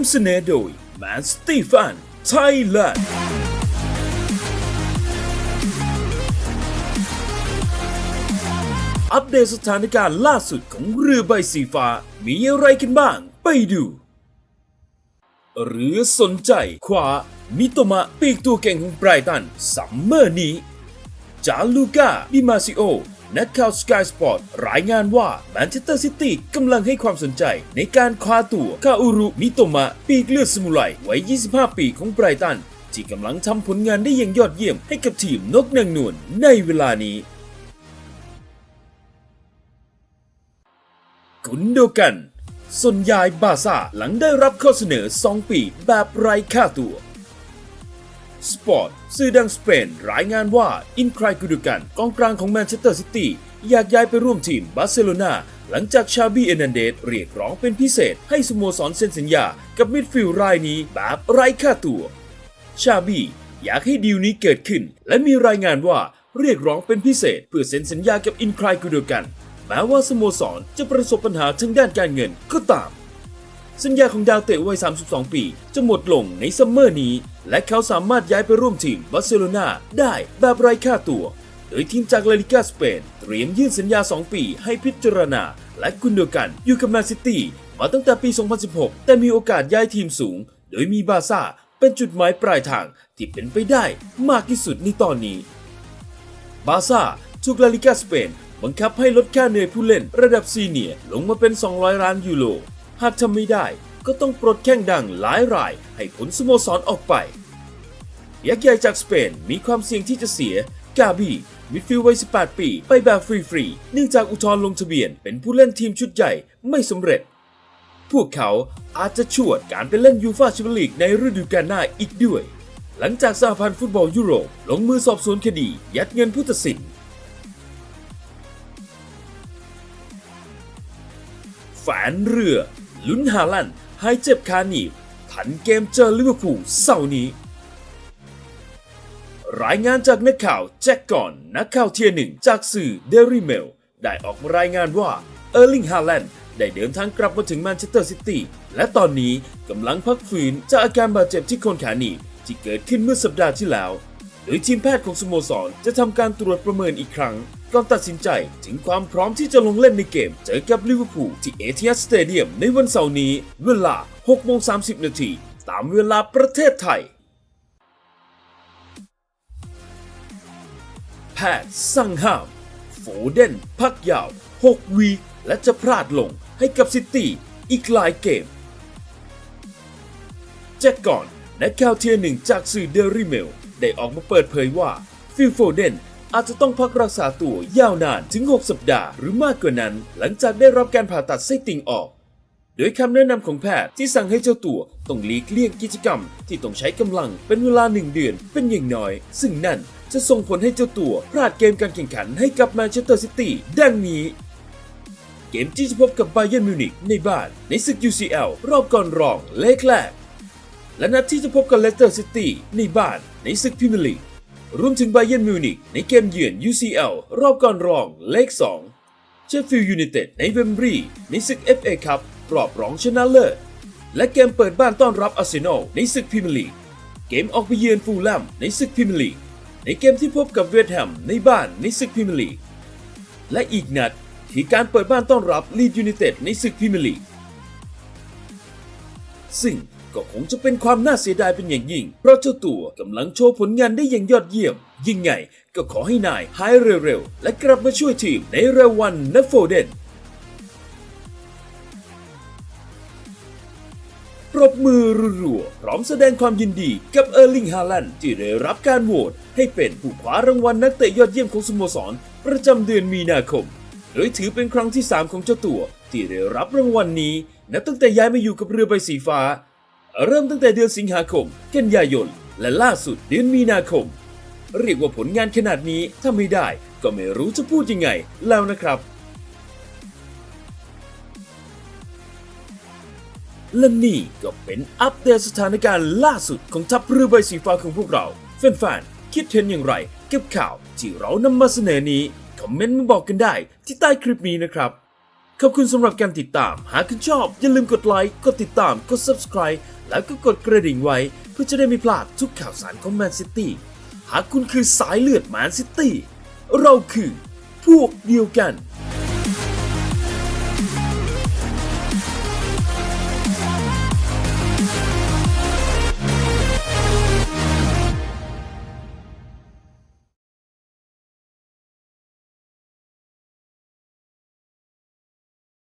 ำเสนอโดยแมนสตีฟันไทยแลนด์อัปเดตสถานการณ์ล่าสุดของเรือใบสีฟ้า มีอะไรกันบ้าง ไปดูหรือสนใจคว้ามิโตมะปีกตัวเก่งของไบรตันซัมเมอร์นี้ จาลูก้าดิมาซิโอ นักข่าวสกายสปอร์ตรายงานว่าแมนเชสเตอร์ซิตี้กำลังให้ความสนใจ ในการคว้าตัวคาอุรุมิโตมะ ปีกเลือดสมุไรวัย 25 ปีของไบรตัน ที่กำลังทำผลงานได้อย่างยอดเยี่ยมให้กับทีมนกนางนวลในเวลานี้กุนโดกันสนยายบาซ่าหลังได้รับข้อเสนอ 2 ปีแบบไร้ค่าตัว สปอร์ตสื่อดังสเปนรายงานว่า อินครายกุนโดกันกองกลางของแมนเชสเตอร์ซิตี้อยากย้ายไปร่วมทีมบาร์เซโลนาหลังจากชาบีเอนันเดสเรียกร้องเป็นพิเศษ ให้สโมสรเซ็นสัญญา กับมิดฟิลด์รายนี้แบบไร้ค่าตัว ชาบีอยากให้ดีลนี้เกิดขึ้น และมีรายงานว่าเรียกร้องเป็นพิเศษ เพื่อเซ็นสัญญากับอินครายกุนโดกัน แม้ว่าสโมสรจะประสบปัญหาทางด้านการเงินก็ตาม สัญญาของดาวเตะวัย 32 ปี จะหมดลงในซัมเมอร์นี้ และเขาสามารถย้ายไปร่วมทีมบาร์เซโลนาได้แบบไร้ค่าตัว โดยทีมจากลาลิกาสเปนเตรียมยื่นสัญญา 2 ปีให้พิจารณา และกุนโดกันอยู่กับแมนซิตี้มาตั้งแต่ปี 2016 แต่มีโอกาสย้ายทีมสูง โดยมีบาซ่าเป็นจุดหมายปลายทางที่เป็นไปได้มากที่สุดในตอนนี้ บาซ่าถูกลาลิกาสเปนบังคับให้ลดค่าเหนื่อยผู้เล่นระดับซีเนียร์ลงมาเป็น 200 ล้านยูโร หากทำไม่ได้ก็ต้องปลดแข้งดังหลายรายให้ผลสโมสรออกไป ยักษ์ใหญ่จากสเปนมีความเสี่ยงที่จะเสีย กาบีมิดฟิลด์วัย 18 ปี ไปแบบฟรีๆ เนื่องจากอุทธรณ์ลงทะเบียนเป็นผู้เล่นทีมชุดใหญ่ไม่สำเร็จ พวกเขาอาจจะชวดการไปเล่นยูฟาแชมเปี้ยนลีกในฤดูกาลหน้าอีกด้วย หลังจากสหพันธ์ฟุตบอลยุโรปลงมือสอบสวนคดี ยัดเงินผู้ตัดสินแฟนเรือ ลุ้นฮาลันหายเจ็บคาหนีบทันเกมเจอลิเวอร์พูลเสาร์นี้ รายงานจากนักข่าวแจ็คก่อนนักข่าวเทียร์หนึ่งจากสื่อเดลี่เมลได้ออกมารายงานว่าเออร์ลิงฮาแลนด์ได้เดินทางกลับมาถึงแมนเชสเตอร์ซิตี้และตอนนี้กำลังพักฟื้นจากอาการบาดเจ็บที่โคนขาหนีบที่เกิดขึ้นเมื่อสัปดาห์ที่แล้ว โดยทีมแพทย์ของสโมสร จะทำการตรวจประเมินอีกครั้ง ก่อนตัดสินใจถึงความพร้อมที่จะลงเล่นในเกม เจอกับลิเวอร์พูลที่เอทิฮัดสเตเดียมในวันเสาร์นี้ เวลา6โมง30 นาทีตามเวลาประเทศไทย แพทย์สั่งห้ามโฟเดนพักยาว 6 วีคและจะพลาดลงให้กับซิตี้อีกหลายเกมแจ็คก่อนนักข่าวเทียหนึ่งจากสื่อเดลี่เมล ได้ออกมาเปิดเผยว่าฟิลโฟเดนอาจจะต้องพักรักษาตัวยาวนานถึง 6 สัปดาห์หรือมากกว่านั้น หลังจากได้รับการผ่าตัดไส้ติ่งออก โดยคำแนะนำของแพทย์ที่สั่งให้เจ้าตัวต้องหลีกเลี่ยงกิจกรรม ที่ต้องใช้กำลังเป็นเวลาหนึ่งเดือนเป็นอย่างน้อย ซึ่งนั่นจะส่งผลให้เจ้าตัวพลาดเกมการแข่งขันให้กับแมนเชสเตอร์ซิตี้ดังนี้ เกมที่จะพบกับไบเยร์นมิวนิกในบ้านในศึก UCL รอบก่อนรองเลขแรกและนัดที่จะพบกับเลสเตอร์ซิตี้ในบ้าน ในศึกพรีเมียร์ลีกรวมถึงไบเยนมิวนิกในเกมเยือน UCL รอบก่อนรองเลข 2 เชฟฟิลด์ยูไนเต็ดในเวมบรีในศึก FA คัพรอบรองชนะเลิศ และเกมเปิดบ้านต้อนรับอาร์เซนอลในศึกพรีเมียร์ลีก เกมออกไปเยือนฟูลแลมในศึกพรีเมียร์ลีก ในเกมที่พบกับเวสต์แฮมในบ้านในศึกพรีเมียร์ลีก และอีกนัดคือการเปิดบ้านต้อนรับลีดยูไนเต็ดในศึกพรีเมียร์ลีกซึ่ง ก็คงจะเป็นความน่าเสียดายเป็นอย่างยิ่ง เพราะเจ้าตัวกำลังโชว์ผลงานได้อย่างยอดเยี่ยม ยิ่งไงก็ขอให้นายหายเร็วๆ และกลับมาช่วยทีมในเร็ววันนะโฟเดนปรบมือรัวๆพร้อมแสดงความยินดีกับเออร์ลิงฮาแลนด์ที่ได้รับการโหวตให้เป็นผู้คว้ารางวัลนักเตะยอดเยี่ยมของสโมสร ประจำเดือนมีนาคมโดยถือเป็นครั้งที่ 3 ของเจ้าตัว ที่ได้รับรางวัลนี้นับตั้งแต่ย้ายมาอยู่กับเรือใบสีฟ้า เริ่มตั้งแต่เดือนสิงหาคม กันยายน และล่าสุดเดือนมีนาคม เรียกว่าผลงานขนาดนี้ถ้าไม่ได้ก็ไม่รู้จะพูดยังไงแล้วนะครับและนี่ก็เป็นอัปเดตสถานการณ์ล่าสุดของทัพเรือใบสีฟ้าของพวกเราแฟนๆคิดเห็นอย่างไรกับข่าวที่เรานำมาเสนอนี้ คอมเมนต์มาบอกกันได้ที่ใต้คลิปนี้นะครับ ขอบคุณสำหรับการติดตาม หากคุณชอบ อย่าลืมกดไลค์ กดติดตาม กด subscribe แล้วก็กดกระดิ่งไว้ เพื่อจะได้ไม่พลาดทุกข่าวสารของแมนซิตี้ หากคุณคือสายเลือดแมนซิตี้ เราคือพวกเดียวกัน